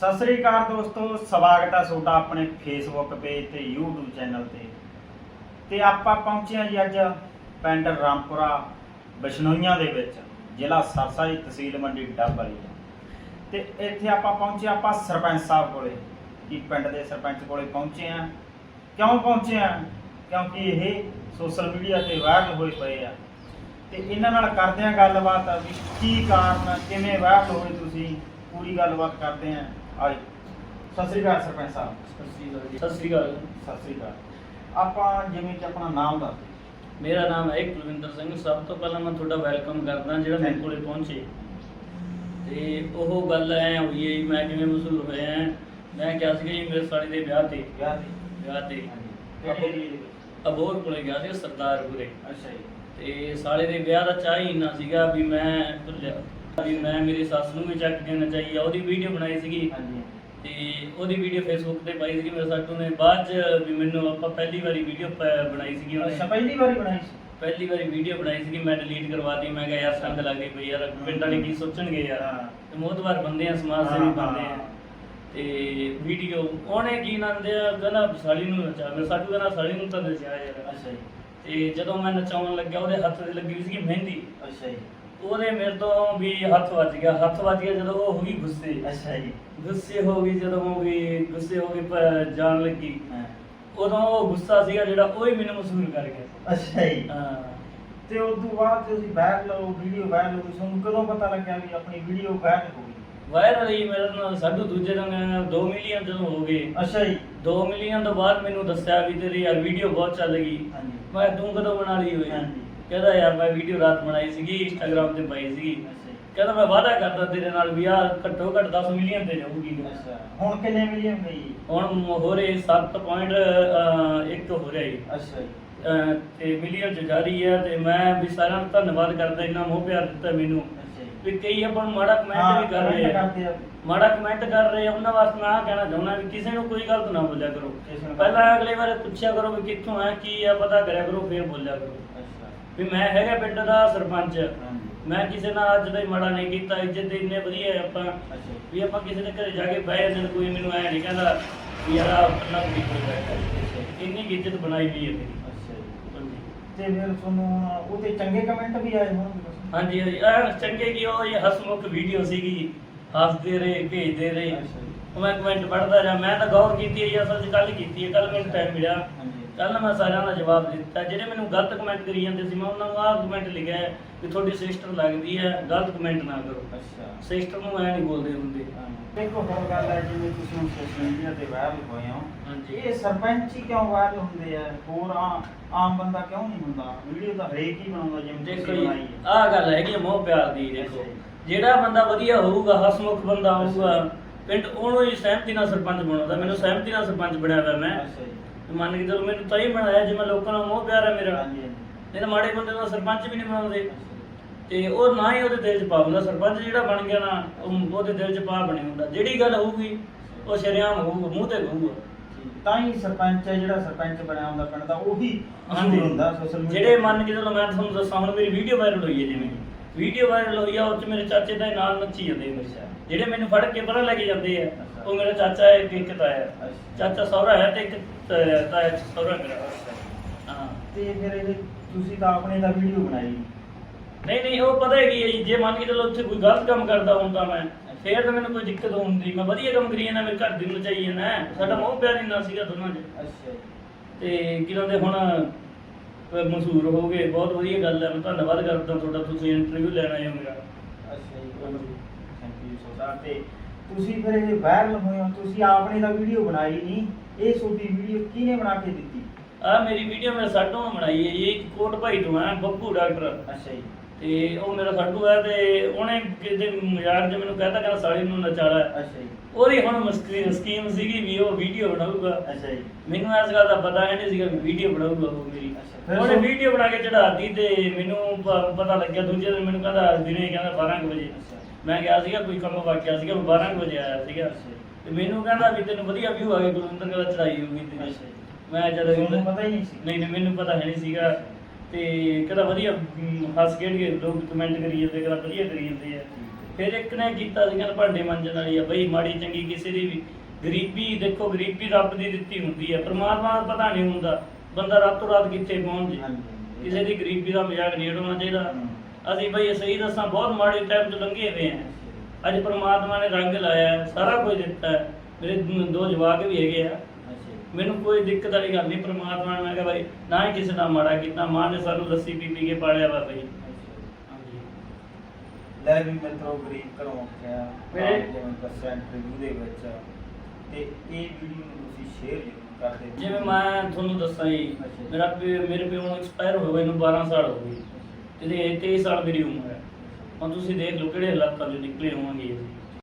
ਸਤਿ ਸ੍ਰੀ ਅਕਾਲ ਦੋਸਤੋ, ਸਵਾਗਤ ਹੈ ਤੁਹਾਡਾ ਆਪਣੇ ਫੇਸਬੁੱਕ ਪੇਜ ਤੇ YouTube ਚੈਨਲ ਤੇ। ਤੇ ਆਪਾਂ ਪਹੁੰਚੇ ਹਾਂ ਜੀ ਅੱਜ ਪਿੰਡ ਰਾਮਪੁਰਾ, ਬਿਸ਼ਨੋਈਆਂ ਦੇ ਵਿੱਚ, ਜ਼ਿਲ੍ਹਾ ਸਰਸਾ ਦੀ ਤਹਿਸੀਲ ਮੰਡੀ ਡੱਬਵਾਲੀ ਤੇ ਇੱਥੇ ਆਪਾਂ ਪਹੁੰਚੇ ਆਪਾਂ ਸਰਪੰਚ ਸਾਹਿਬ ਕੋਲੇ, ਕਿ ਪਿੰਡ ਦੇ ਸਰਪੰਚ ਕੋਲੇ ਪਹੁੰਚੇ ਆ ਕਿਉਂ ਪਹੁੰਚੇ ਆ ਕਿਉਂਕਿ ਇਹ ਸੋਸ਼ਲ ਮੀਡੀਆ ਤੇ ਵਾਇਰਲ ਹੋਏ ਪਏ ਆ। ਤੇ ਇਹਨਾਂ ਨਾਲ ਕਰਦੇ ਆ ਗੱਲਬਾਤ ਵੀ, ਕੀ ਕਾਰਨ ਕਿਵੇਂ ਵਾਇਰਲ ਹੋਏ ਤੁਸੀਂ? ਪੂਰੀ ਗੱਲਬਾਤ ਕਰਦੇ ਆ ਆਜ ਸਤਿ ਸ੍ਰੀ ਅਕਾਲ ਸਰਪੰਚ ਸਾਹਿਬ। ਸਤਿ ਸ੍ਰੀ ਅਕਾਲ। ਸਤਿ ਸ੍ਰੀ ਅਕਾਲ। ਆਪਾਂ ਜਿਵੇਂ ਕਿ ਆਪਣਾ ਨਾਮ ਦੱਸ ਦਿਓ। ਮੇਰਾ ਨਾਮ ਹੈ ਕੁਲਵਿੰਦਰ ਸਿੰਘ। ਸਭ ਤੋਂ ਪਹਿਲਾਂ ਮੈਂ ਤੁਹਾਡਾ ਵੈਲਕਮ ਕਰਦਾ ਜਿਹੜਾ ਮੇਰੇ ਕੋਲੇ ਪਹੁੰਚੇ। ਤੇ ਉਹ ਗੱਲ ਐ ਹੋਈ ਹੈ ਜੀ, ਮੈਂ ਕਿਵੇਂ ਮਸ਼ਹੂਰ ਹੋਇਆ। ਮੈਂ ਕਿਹਾ ਸੀਗਾ ਜੀ ਮੇਰੇ ਸਾਲੀ ਦੇ ਵਿਆਹ ਤੇ। ਵਿਆਹ ਵਿਆਹ ਤੇ। ਕਿਹੜੇ ਏਰੀਏ ਦੇ ਵਿੱਚ? ਅਬੋਰ ਕੋਲੇ ਗਿਆ ਸੀ ਸਰਦਾਰਪੁਰੇ। ਅੱਛਾ ਜੀ। ਤੇ ਸਾਲੇ ਦੇ ਵਿਆਹ ਦਾ ਚਾਹ ਹੀ ਇੰਨਾ ਸੀਗਾ ਵੀ ਮੈਂ ਭੁੱਲਿਆ। ਵੀ ਮੈਂ ਮੇਰੀ ਸੱਸ ਨੂੰ ਵੀ ਚੱਕ ਕੇ ਨਚਾਈ ਆ ਉਹਦੀ ਵੀਡੀਓ ਬਣਾਈ ਸੀਗੀ। ਹਾਂਜੀ। ਤੇ ਉਹਦੀ ਵੀਡੀਓ ਫੇਸਬੁੱਕ ਤੇ ਪਾਈ ਸੀਗੀ ਮੇਰੇ ਸਾਟੂ ਨੇ ਬਾਅਦ ਚ ਵੀ ਮੈਨੂੰ ਆਪਾਂ ਪਹਿਲੀ ਵਾਰੀ ਵੀਡੀਓ ਬਣਾਈ ਸੀਗੀ ਉਹਨੇ। ਅੱਛਾ ਪਹਿਲੀ ਵਾਰੀ ਬਣਾਈ ਸੀ? ਪਹਿਲੀ ਵਾਰੀ ਵੀਡੀਓ ਬਣਾਈ ਸੀਗੀ ਮੈਂ ਡਿਲੀਟ ਕਰਵਾਤੀ ਮੈਂ ਕਿਹਾ ਯਾਰ ਸੰਗ ਲੱਗਦੀ ਪਈ ਯਾਰ ਪਿੰਡ ਵਾਲੇ ਕੀ ਸੋਚਣਗੇ ਯਾਰ। ਹਾਂ। ਤੇ ਮੋਤਵਾਰ ਬੰਦੇ ਆ ਸਮਾਜ ਹਾਂ, ਸੇਵੀ ਬੰਦੇ ਆ। ਹਾਂ। ਤੇ ਵੀਡੀਓ ਉਹਨੇ ਕੀ ਨੰਦੇ ਆ? ਕਹਿੰਦਾ ਸਾਲੀ ਨੂੰ ਨਚਾ ਮੈਂ ਸਾਡੂ ਕਹਿੰਦਾ ਸਾਲੀ ਨੂੰ ਤਾਂ ਨਚਾ ਯਾਰ ਅੱਛਾ ਜੀ। ਤੇ ਜਦੋਂ ਮੈਂ ਨਚਾਉਣ ਲੱਗਿਆ ਉਹਦੇ ਹੱਥ ਤੇ ਲੱਗੀ ਹੋਈ ਸੀਗੀ ਮਹਿੰਦੀ। ਅੱਛਾ ਜੀ। ਉਹਦੇ ਮੇਰੇ ਤੋਂ ਵੀ ਹੱਥ ਵੱਜ ਗਿਆ ਹੱਥ ਵੱਜ ਗਿਆ ਜਦੋਂ ਉਹ ਹੋ ਗਈ ਗੁੱਸੇ। ਅੱਛਾ ਜੀ। ਗੁੱਸੇ ਹੋ ਗਈ ਜਦੋਂ ਹੋ ਗਈ ਗੁੱਸੇ ਹੋ ਗਈ ਪ- ਜਾਣ ਲੱਗੀ। ਹਾਂ। ਉਦੋਂ ਉਹ ਗੁੱਸਾ ਸੀਗਾ ਜਿਹੜਾ ਉਹ ਹੀ ਮੈਨੂੰ ਮਸੂਲ ਕਰ ਗਿਆ। ਅੱਛਾ ਜੀ। ਹਾਂ। ਤੇ ਉਸ ਤੋਂ ਬਾਅਦ ਤੁਸੀਂ ਵਾਇਰਲ ਹੋ ਵੀਡੀਓ ਵਾਇਰਲ ਹੋ ਗਈ ਤੁਹਾਨੂੰ ਕਦੋਂ ਪਤਾ ਲੱਗਿਆ ਵੀ ਆਪਣੀ ਵੀਡੀਓ ਵਾਇਰਲ ਹੋ ਗਈ? ਵਾਇਰਲ ਹੀ ਮੇਰੇ ਨਾਲ ਸਾਡੂ ਦੂਜੇ ਦਿਨ 2 ਮਿਲੀਅਨ ਜਦੋਂ ਹੋ ਗਏ। ਅੱਛਾ ਜੀ। 2 ਮਿਲੀਅਨ ਤੋਂ ਬਾਅਦ ਮੈਨੂੰ ਦੱਸਿਆ ਵੀ ਤੇਰੀ ਯਾਰ ਵੀਡੀਓ ਬਹੁਤ ਚੱਲ ਗਈ। ਹਾਂਜੀ। ਮੈਂ ਤੂੰ ਕਦੋਂ ਬਣਾ ਲਈ ਹੋਈ? ਹਾਂਜੀ। ਕਹਿੰਦਾ ਯਾਰ ਮੈਂ ਵੀਡੀਓ ਰਾਤ ਬਣਾਈ ਸੀਗੀ ਇੰਸਟਾਗ੍ਰam ਤੇ ਪਾਈ ਸੀਗੀ। ਕਹਿੰਦਾ ਮੈਂ ਵਾਅਦਾ ਕਰਦਾ ਤੇਰੇ ਨਾਲ ਵੀ ਆ ਘੱਟੋ ਘੱਟ 10 ਮਿਲੀਅਨ ਤੇ ਜਾਊਗੀ। ਅੱਛਾ। ਹੁਣ ਕਿੰਨੇ ਮਿਲੀਅਨ ਗਈ ਹੁਣ ਹੋ ਰਹੇ 7.1 ਹੋ ਰਿਹਾ ਜੀ। ਅੱਛਾ ਜੀ। ਤੇ ਮਿਲੀਅਨ ਚ ਜਾ ਰਹੀ ਹੈ ਤੇ ਮੈਂ ਵੀ ਸਾਰਿਆਂ ਦਾ ਧੰਨਵਾਦ ਕਰਦਾ ਇੰਨਾ ਮੋਹ ਪਿਆਰ ਦਿੱਤਾ ਮੈਨੂੰ। ਵੀ ਕਈ ਆਪਾਂ ਮਾੜਾ ਕਮੈਂਟ ਵੀ ਕਰ ਰਹੇ ਆ। ਆ। ਮਾੜਾ ਕਮੈਂਟ ਕਰ ਰਹੇ ਆ ਉਹਨਾਂ ਵਾਸਤੇ ਮੈਂ ਆਹ ਕਹਿਣਾ ਚਾਹੁੰਦਾ ਵੀ ਕਿਸੇ ਨੂੰ ਕੋਈ ਗਲਤ ਨਾ ਬੋਲਿਆ ਕਰੋ। ਪਹਿਲਾਂ ਅਗਲੇ ਵਾਰ ਪੁੱਛਿਆ ਕਰੋ ਵੀ ਕਿੱਥੋਂ ਆ ਕੀ ਆ ਪਤਾ ਕਰਿਆ ਕਰੋ ਫਿਰ ਬੋਲਿਆ ਕਰੋ। ਅੱਛਾ। ਵੀ ਮੈਂ ਹੈਗਾ ਪਿੰਡ ਦਾ ਸਰਪੰਚ। ਮੈਂ ਕਿਸੇ ਨਾਲ ਅੱਜ ਤਾਈਂ ਮਾੜਾ ਨਹੀਂ ਕੀਤਾ ਇੱਜ਼ਤ ਦੇ ਇੰਨੇ ਵਧੀਆ ਆ ਆਪਾਂ। ਜੀ ਵੀ ਆਪਾਂ ਕਿਸੇ ਦੇ ਘਰੇ ਜਾ ਕੇ ਬਹਿ ਜਾਂਦੇ ਨੇ, ਕੋਈ ਮੈਨੂੰ ਐ ਨਹੀਂ ਕਹਿੰਦਾ ਵੀ ਯਾਰ ਆ ਨਾ ਕੁੜੀ ਕੋਲ ਬੈਠਾ ਇੰਨੀ ਕੁ ਇੱਜ਼ਤ ਬਣਾਈ ਵੀ ਹੈ ਮੇਰੀ। ਜੀ। ਹਾਂਜੀ। ਤੇ ਫਿਰ ਤੁਹਾਨੂੰ ਉਹਤੇ ਚੰਗੇ ਕਮੈਂਟ ਵੀ ਆਏ ਹੋਣਗੇ ਹਾਂਜੀ ਹਾਂਜੀ। ਐਨ ਚੰਗੇ ਕੀ ਉਹ ਇਹ ਹਸਮੁਖ ਵੀਡੀਓ ਸੀਗੀ। ਹੱਸਦੇ ਰਹੇ ਭੇਜਦੇ ਰਹੇ। ਅੱਛਾ ਜੀ। ਉਹ ਮੈਂ ਕਮੈਂਟ ਪੜ੍ਹਦਾ ਰਿਹਾ। ਮੈਂ ਤਾਂ ਗੌਰ ਕੀਤੀ ਹੈ ਅਸਲ 'ਚ ਕੱਲ ਕੀਤੀ ਹੈ ਕੱਲ ਮੈਨੂੰ ਟਾਈਮ ਮਿਲਿਆ। ਹਾਂਜੀ। ਕੱਲ ਮੈਂ ਸਾਰਿਆਂ ਦਾ ਜਵਾਬ ਦਿੱਤਾ ਜਿਹੜੇ ਮੈਨੂੰ ਗਲਤ ਕਮੈਂਟ ਕਰੀ ਜਾਂਦੇ ਸੀ ਮੈਂ ਉਹਨਾਂ ਨੂੰ ਆਹ ਕਮੈਂਟ ਲਿਖਿਆ ਹੈ ਕਿ ਤੁਹਾਡੀ ਸਿਸਟਰ ਲੱਗਦੀ ਹੈ ਗਲਤ ਕਮੈਂਟ ਨਾ ਕਰੋ। ਅੱਛਾ। ਸਿਸਟਰ ਨੂੰ ਐ ਨਹੀਂ ਬੋਲਦੇ ਹੁੰਦੇ। ਦੇਖੋ ਹੋਰ ਗੱਲ ਹੈ ਜਿਵੇਂ ਤੁਸੀਂ ਹੁਣ ਸੋਸ਼ਲ ਮੀਡੀਆ ਤੇ ਵਾਇਰਲ ਹੋਏ ਹੋ ਹਾਂਜੀ। ਇਹ ਸਰਪੰਚ ਹੀ ਕਿਉਂ ਵਾਇਰਲ ਹੁੰਦੇ ਆ? ਹੋਰ ਆ- ਆਮ ਬੰਦਾ ਕਿਉਂ ਨਹੀਂ ਹੁੰਦਾ? ਵੀਡੀਓ ਤਾਂ ਹਰੇਕ ਹੀ ਬਣਾਉਂਦਾ ਜਿਵੇਂ ਦੇਖੋ ਤੁਸੀਂ ਜੀ ਬਣਾਈ ਹੈ। ਆਹ ਗੱਲ ਹੈਗੀ ਮੋਹ ਪਿਆਰ ਦੀ ਦੇਖੋ। ਜਿਹੜਾ ਬੰਦਾ ਵਧੀਆ ਹੋਊਗਾ ਹਸਮੁਖ ਬੰਦਾ ਹੋਊਗਾ ਪਿੰਡ ਉਹਨੂੰ ਹੀ ਸਹਿਮਤੀ ਨਾਲ ਸਰਪੰਚ ਬਣਾਉਂਦਾ। ਮੈਨੂੰ ਸਹਿਮਤੀ ਨਾਲ ਸਰਪੰਚ ਬਣਿਆ ਹੋਇਆ ਮੈਂ। ਮੰਨ ਕੇ ਚਲੋ ਮੈਨੂੰ ਤਾਂ ਹੀ ਬਣਾਇਆ ਜਿਵੇਂ ਲੋਕਾਂ ਨਾਲ ਮੋਹ ਪਿਆਰ ਹੈ ਮੇਰਾ। ਹਾਂਜੀ ਹਾਂਜੀ। ਨਹੀਂ ਤਾਂ ਮਾੜੇ ਬੰਦੇ ਦਾ ਸਰਪੰਚ ਵੀ ਨਹੀਂ ਬਣਾਉਂਦੇ। ਜੀ। ਤੇ ਉਹ ਨਾ ਹੀ ਉਹਦੇ ਦਿਲ 'ਚ ਪਾ ਹੁੰਦਾ। ਸਰਪੰਚ ਜਿਹੜਾ ਬਣ ਗਿਆ ਨਾ ਉਹ ਉਹਦੇ ਦਿਲ 'ਚ ਪਾ ਬਣੀ ਹੁੰਦਾ। ਜਿਹੜੀ ਗੱਲ ਹੋਊਗੀ ਉਹ ਸ਼ਰੇਆਮ ਹੋਊਗਾ ਮੂੰਹ ਤੇ ਕਹੂਗਾ ਠੀਕ। ਤਾਂ ਹੀ ਸਰਪੰਚ ਹੈ ਜਿਹੜਾ ਸਰਪੰਚ ਬਣਿਆ ਹੁੰਦਾ ਪਿੰਡ ਦਾ ਉਹੀ। ਮਸ਼ਹੂਰ ਹੁੰਦਾ ਸੋਸ਼ਲ ਮੀਡੀਆ ਜਿਹੜੇ ਮੰਨ ਕੇ ਚਲੋ ਮੈਂ ਤੁਹਾਨੂੰ ਦੱਸਾਂ ਹੁਣ ਮੇਰੀ ਵੀਡੀਓ ਵਾਇਰਲ ਹੋਈ ਹੈ ਜਿਵੇਂ। ਵੀਡੀਓ ਵਾਇਰਲ ਹੋਈ ਆ ਉਹ 'ਚ ਮੇਰੇ ਚਾਚੇ ਦਾ ਨਾਲ ਨੱਚੀ ਜਾਂਦੇ ਨੇ ਅੱਛਾ। ਜਿਹੜੇ ਮੈਨੂੰ ਫੜ ਕੇ ਪਰਾਂ ਲੈ ਕੇ ਜਾਂਦੇ ਆ। ਉਹ ਮੇਰਾ ਚਾਚਾ ਹੈ ਇੱਕ ਇੱਕ ਤਾਇਆ। ਹੈ। ਚਾਚਾ ਸਹੁਰਾ ਹੈ ਤੇ ਇੱਕ ਤਾਇਆ ਤਾਇਆ ਸਹੁਰਾ ਮੇਰਾ। ਹਾਂ। ਤੇ ਫਿਰ ਇਹ ਤੁਸੀਂ ਤਾਂ ਆਪਣੇ ਦਾ ਵੀਡੀਓ ਬਣਾਈ। ਨਹੀਂ ਨਹੀਂ ਉਹ ਪਤਾ ਹੈ ਕੀ ਹੈ ਜੀ, ਜੇ ਮੰਨ ਕੇ ਚਲੋ ਉੱਥੇ ਕੋਈ ਗਲਤ ਕੰਮ ਕਰਦਾ ਹੁੰਦਾ ਮੈਂ ਫੇਰ ਤਾਂ ਮੈਨੂੰ ਕੋਈ ਦਿੱਕਤ ਹੁੰਦੀ। ਮੈਂ ਵਧੀਆ ਕੰਮ ਕਰੀ ਜਾਂਦਾ ਮੇਰੇ ਘਰ ਦੀ ਨੂੰ ਚਾਹੀਏ ਨਾ ਸਾਡਾ ਮੋਹ ਪਿਆਰ ਇੰਨਾ ਸੀਗਾ ਦੋਨਾਂ 'ਚ। ਅੱਛਾ ਤੇ ਕੀ ਕਹਿੰਦੇ ਹੁਣ ਮਸ਼ਹੂਰ ਹੋ ਗਏ। ਬਹੁਤ ਵਧੀਆ ਗੱਲ ਹੈ। ਮੈਂ ਧੰਨਵਾਦ ਕਰਦਾ ਤੁਹਾਡਾ। ਤੁਸੀਂ ਇੰਟਰਵਿਊ ਲੈਣ ਆਏ ਹੋ ਮੇਰਾ। ਅੱਛਾ ਜੀ ਥੈਂਕ ਯੂ ਸੋ ਮਚ ਤੇ ਤੁਸੀਂ ਫਿਰ ਇਹ ਵਾਇਰਲ ਹੋਏ ਹੋ। ਤੁਸੀਂ ਆਪਣੇ ਦਾ ਵੀਡੀਓ ਬਣਾਈ ਨਹੀਂ। ਇਹ ਛੋਟੀ ਵੀਡੀਓ ਕਿਹਨੇ ਬਣਾ ਕੇ ਦਿੱਤੀ? ਆ ਮੇਰੀ ਵੀਡੀਓ ਮੈਂ ਸਾਡੋਂ ਬਣਾਈ ਹੈ ਇਹ ਕੋਟ ਭਾਈ ਤੋਂ ਹੈ ਬੱਬੂ ਡਾਕਟਰ। ਅੱਛਾ ਜੀ। ਤੇ ਉਹ ਮੇਰਾ ਸਾਡੂ ਹੈ ਤੇ ਉਹਨੇ ਕਿਤੇ ਮਜ਼ਾਕ 'ਚ ਮੈਨੂੰ ਕਹਿਤਾ ਕਿ ਸਾਲੀ ਨੂੰ ਨਚਾੜਾ ਹੈ। ਅੱਛਾ ਜੀ। ਉਹਦੀ ਹੁਣ ਮੁਸ਼ਕਿਲ ਸਕੀਮ ਸੀਗੀ ਵੀ ਉਹ ਵੀਡੀਓ ਬਣਾਊਗਾ। ਅੱਛਾ ਜੀ। ਮੈਨੂੰ ਇਸ ਗੱਲ ਦਾ ਪਤਾ ਹੈ ਨਹੀਂ ਸੀਗਾ ਵੀ ਵੀਡੀਓ ਬਣਾਊਗਾ ਉਹ ਮੇਰੀ। ਅੱਛਾ, ਫਿਰ ਉਹਨੇ ਉਹ- ਵੀਡੀਓ ਬਣਾ ਕੇ ਚੜਾਤੀ ਤੇ ਮੈਨੂੰ ਪ- ਪਤਾ ਲੱਗਿਆ ਦੂਜੇ ਦਿਨ ਮੈਨੂੰ ਕਹਿੰਦਾ ਦਿਨੇ ਕਹਿੰਦਾ 12 ਕੁ ਵਜੇ। ਅੱਛਾ। ਮੈਂ ਗਿਆ ਸੀਗਾ ਕੋਈ ਕੰਮ ਵਾਕਿਆ ਸੀਗਾ ਮੈਂ 12 ਕੁ ਵਜੇ ਆਇਆ ਸੀਗਾ। ਤੇ ਮੈਨੂੰ ਕਹਿੰਦਾ ਵੀ ਤੈਨੂੰ ਵਧੀਆ ਵਿਊ ਆ ਗਿਆ ਗੁਰਵਿੰਦਰ ਕਹਿੰਦਾ ਚੜਾਈ ਹੋਊਗੀ ਅੱਛਾ ਜੀ। ਮੈਂ ਜਦ ਤੁਹਾਨੂੰ ਪਤਾ ਹੀ ਨਹੀਂ ਸੀ। ਨਹੀਂ ਨਹੀਂ ਮੈਨੂੰ ਪਤਾ ਹੈ ਨਹੀਂ ਸੀਗਾ। ਤੇ ਕਹਿੰਦਾ ਵਧੀਆ ਅਮ, ਹੱਸ ਖੇਡ ਕੇ ਲੋਕ ਕਮੈਂਟ ਕਰੀ ਜਾਂਦੇ ਕਹਿੰਦਾ ਵਧੀਆ ਕਰੀ ਜਾਂਦੇ ਆ ਫਿਰ ਇੱਕ ਨੇ ਕੀਤਾ ਸੀ ਕਹਿੰਦਾ ਭਾਂਡੇ ਮਾਂਜਣ ਵਾਲੀ ਆ ਬਈ ਮਾੜੀ ਚੰਗੀ ਕਿਸੇ ਦੀ ਵੀ ਗਰੀਬੀ ਦੇਖੋ ਗਰੀਬੀ ਰੱਬ ਦੀ ਦਿੱਤੀ ਹੁੰਦੀ ਹੈ ਪ੍ਰਮਾਤਮਾ ਦਾ ਪਤਾ ਨਹੀਂ ਹੁੰਦਾ ਬੰਦਾ ਰਾਤੋਂ ਰਾਤ ਕਿੱਥੇ ਪਹੁੰਚ ਜੇ ਹਾਂਜੀ ਕਿਸੇ ਦੀ ਗਰੀਬੀ ਦਾ ਮਜ਼ਾਕ ਨਹੀਂ ਉਡਾਉਣਾ ਚਾਹੀਦਾ ਹਮ। ਅਸੀਂ ਬਈ ਸਹੀ ਦੱਸਾਂ ਬਹੁਤ ਮਾੜੇ ਟਾਈਮ ਤੋਂ ਲੰਘੇ ਹੋਏ ਆ ਅੱਜ ਪ੍ਰਮਾਤਮਾ ਨੇ ਰੰਗ ਲਾਇਆ ਹੈ, ਸਾਰਾ ਕੁਝ ਦਿੱਤਾ ਹੈ। ਮੇਰੇ ਦ- ਜਵਾਕ ਵੀ ਹੈਗੇ ਆ। ਮੈਨੂੰ ਕੋਈ ਦਿੱਕਤ ਵਾਲੀ ਗੱਲ ਨਹੀਂ ਪ੍ਰਮਾਤਮਾ ਨੇ ਮੈਂ ਕਿਹਾ ਭਾਈ ਨਾ ਹੀ ਕਿਸੇ ਦਾ ਮਾੜਾ ਕੀਤਾ ਮਾਂ ਨੇ ਸਾਨੂੰ ਲੱਸੀ ਪੀ ਪੀ ਕੇ ਪਾਲਿਆ ਵਾ ਭਾਈ ਹਾਂਜੀ। ਲੈ ਵੀ ਮਿੱਤਰੋ ਗਰੀਬ ਘਰੋਂ ਉੱਠਿਆ ਮੇਰੇ- ਜਿਵੇਂ ਦੱਸਿਆ ਇੰਟਰਵਿਊ ਦੇ ਵਿੱਚ ਤੇ ਇਹ ਵੀਡੀਓ ਨੂੰ ਤੁਸੀਂ ਸ਼ੇਅਰ ਜ਼ਰੂਰ ਕਰਦੇ ਜਿਵੇਂ ਮੈਂ ਤੁਹਾਨੂੰ ਦੱਸਾਂ ਜੀ ਅੱਛਾ। ਮੇਰਾ ਪਿਓ- ਮੇਰੇ ਪਿਓ ਨੂੰ ਐਕਸਪਾਇਰ ਹੋ ਗਏ ਨੂੰ 12 ਸਾਲ ਹੋ ਗਏ। ਤੇ 23 ਸਾਲ ਮੇਰੀ ਉਮਰ ਹੈ। ਹੁਣ ਤੁਸੀਂ ਦੇਖ ਲਓ ਕਿਹੜੇ ਹਾਲਾਤਾਂ 'ਚੋਂ ਨਿਕਲੇ ਹੋਵਾਂਗੇ ਅਸੀਂ